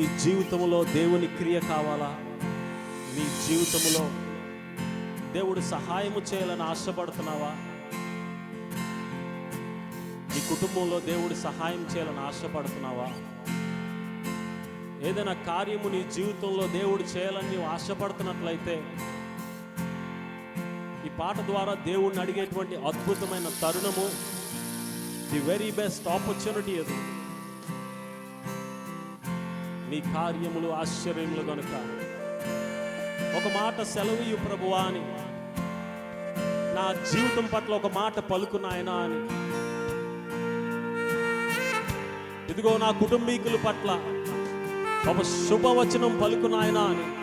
నీ జీవితంలో దేవుని క్రియ కావాలా? నీ జీవితంలో దేవుడు సహాయము చేయాలని ఆశపడుతున్నావా? నీ కుటుంబంలో దేవుడు సహాయం చేయాలని ఆశపడుతున్నావా? ఏదైనా కార్యము నీ జీవితంలో దేవుడు చేయాలని నీవు ఆశపడుతున్నట్లయితే ఈ పాట ద్వారా దేవుడిని అడిగేటువంటి అద్భుతమైన తరుణము ది వెరీ బెస్ట్ ఆపర్చునిటీ అది. నీ కార్యములు ఆశ్చర్యములు గనుక. ఒక మాట సెలవు ప్రభువా అని. నా జీవితం పట్ల ఒక మాట పలుకు నాయనా అని. ఇదిగో నా కుటుంబీకుల పట్ల ఒక శుభవచనం పలుకు నాయనా అని.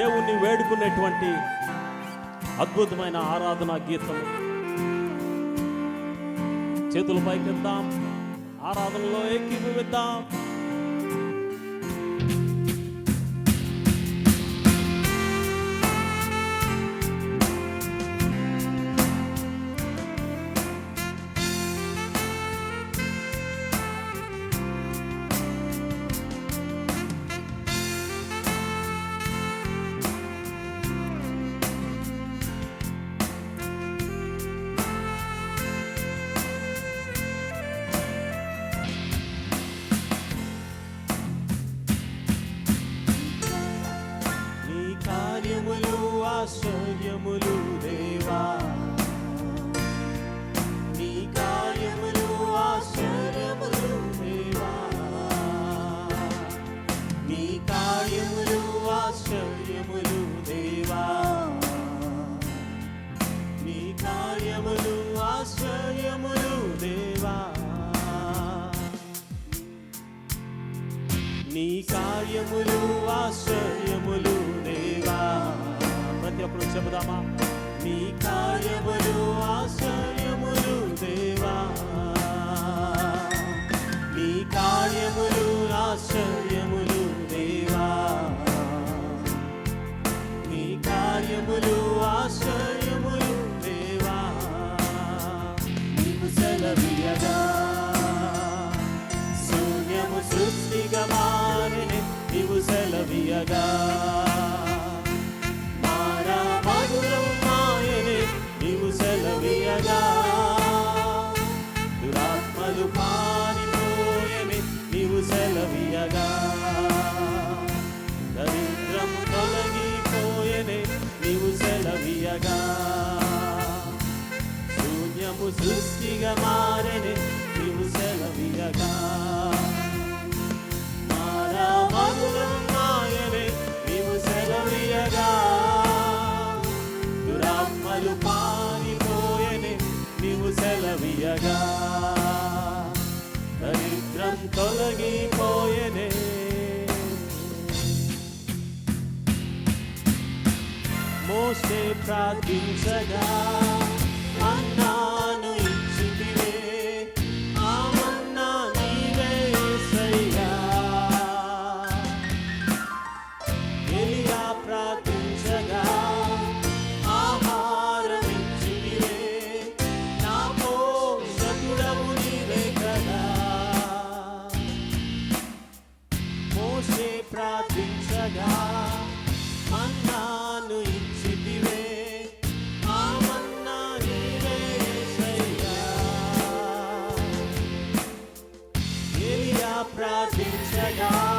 దేవుణ్ణి వేడుకునేటువంటి అద్భుతమైన ఆరాధన గీతం చేతులు పైకిద్దాం ఆరాధనలో ఏకీభవిద్దాం. ప్రార్థించగా ప్రార్థించగా.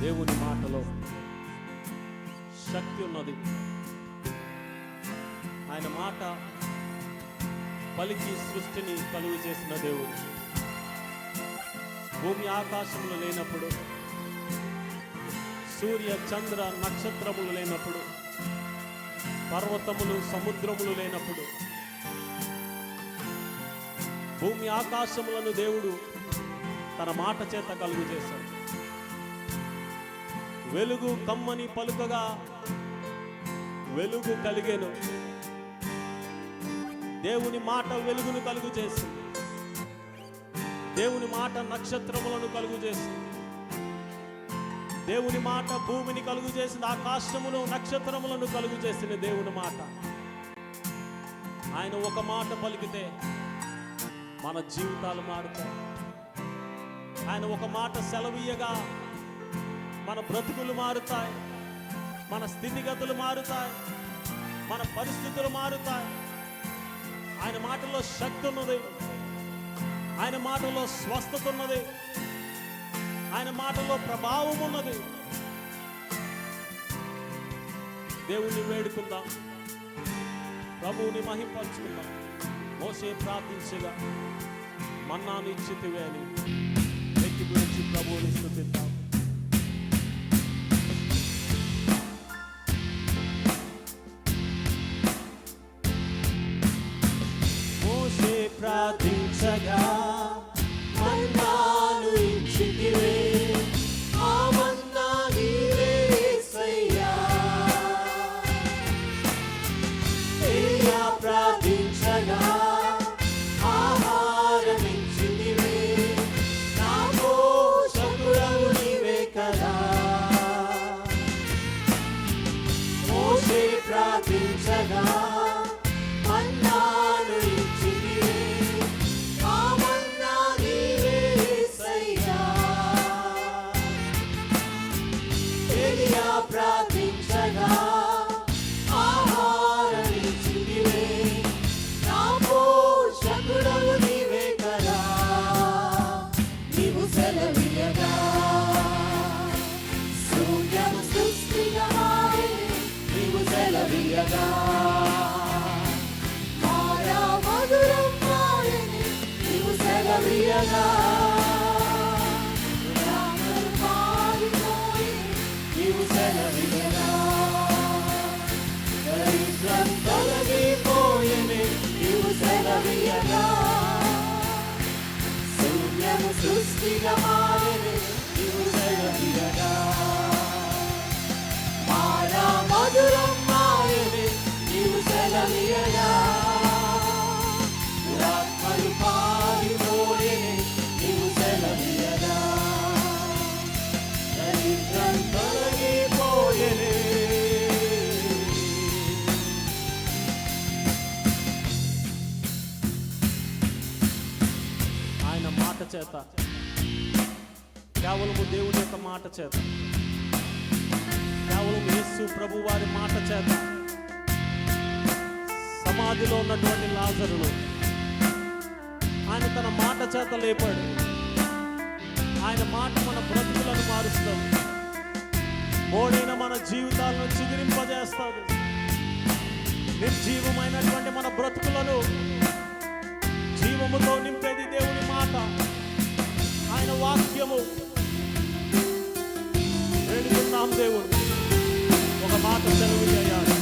దేవుని మాటలో శక్తి ఉన్నది ఆయన మాట పలికి సృష్టిని కలుగు చేసిన దేవుడు భూమి ఆకాశంలో లేనప్పుడు సూర్య చంద్ర నక్షత్రములు లేనప్పుడు పర్వతములు సముద్రములు లేనప్పుడు భూమి ఆకాశములను దేవుడు తన మాట చేత కలుగు చేశాడు. వెలుగు కమ్మని పలుకగా వెలుగు కలిగేను. దేవుని మాట వెలుగును కలుగు చేసింది. దేవుని మాట నక్షత్రములను కలుగు చేసింది. దేవుని మాట భూమిని కలుగు చేసింది ఆకాశమును నక్షత్రములను కలుగు చేసిన దేవుని మాట. ఆయన ఒక మాట పలికితే మన జీవితాలు మారుతాయి. ఆయన ఒక మాట సెలవీయగా మన బ్రతుకులు మారుతాయి మన స్థితిగతులు మారుతాయి మన పరిస్థితులు మారుతాయి. ఆయన మాటలో శక్తి ఉన్నది. ఆయన మాటలో స్వస్థత ఉన్నది. ఆయన మాటలో ప్రభావం ఉన్నది. దేవుణ్ణి వేడుకుందాం. ప్రభువుని మహింపరుచుకుందాం. మోసే ప్రార్థించగా మన్నాను ఇచ్చితివే అని వ్యక్తి గురించి ప్రభువుని స్థుతిద్దాం. మోసే ప్రార్థించగా Shilamaya. కేవలము దేవుని యొక్క మాట చేత. కేవలం యేసు ప్రభు వారి మాట చేత. సమాధిలో ఉన్నటువంటి లాజరును ఆయన తన మాట చేత లేపాడు. ఆయన మాట మన బ్రతుకులను మారుస్తుంది మోడైన మన జీవితాలను చిగురింపజేస్తుంది నిర్జీవమైనటువంటి మన బ్రతుకులను జీవముతో నింపేది దేవుని మాట. ఆయన వాక్యము రామదేవుడు ఒక మాట సెలవు చేయాలి.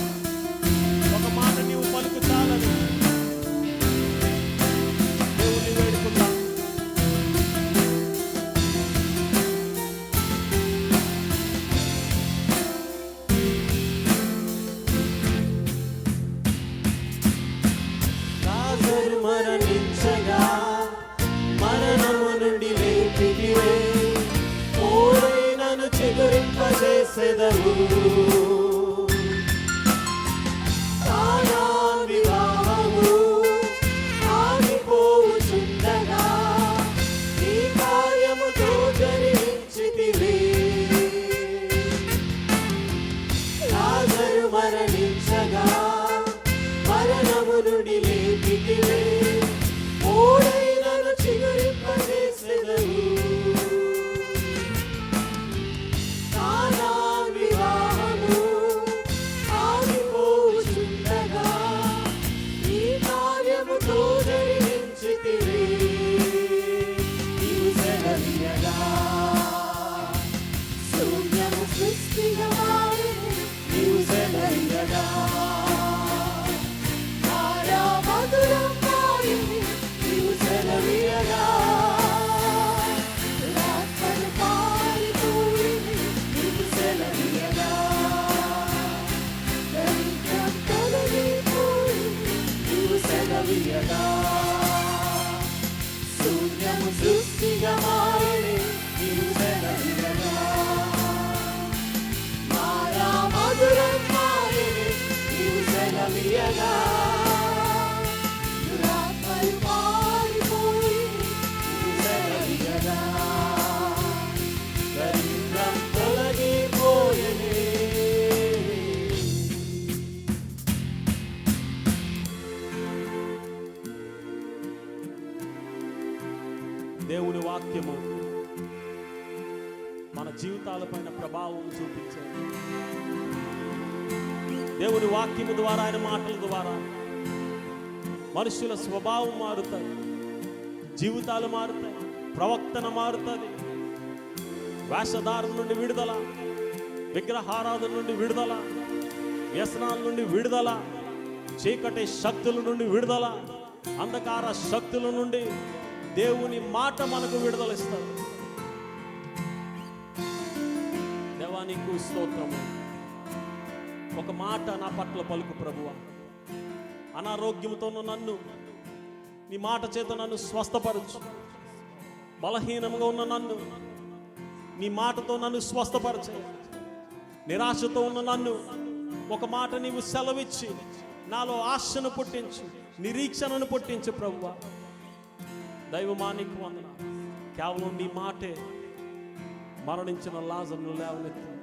దేవుని వాక్యము ద్వారా ఆయన మాటల ద్వారా మనుషుల స్వభావం మారుతుంది జీవితాలు మారుతాయి ప్రవక్తన మారుతుంది వేషధారం నుండి విడుదల విగ్రహారాధన నుండి విడుదల వ్యసనాల నుండి విడుదల చీకటి శక్తుల నుండి విడుదల అంధకార శక్తుల నుండి దేవుని మాట మనకు విడుదల ఇస్తారు. దేవానికి స్తోత్రము. ఒక మాట నా పట్ల పలుకు ప్రభువ అనారోగ్యంతో ఉన్న నన్ను నీ మాట చేత నన్ను స్వస్థపరచు. బలహీనంగా ఉన్న నన్ను నీ మాటతో నన్ను స్వస్థపరచే. నిరాశతో ఉన్న నన్ను ఒక మాట నీవు సెలవిచ్చి నాలో ఆశను పుట్టించు నిరీక్షణను పుట్టించు ప్రభువ. దైవమానికి వందన కేవలం నీ మాటే మరణించిన లాజర్ను లేవనెత్తి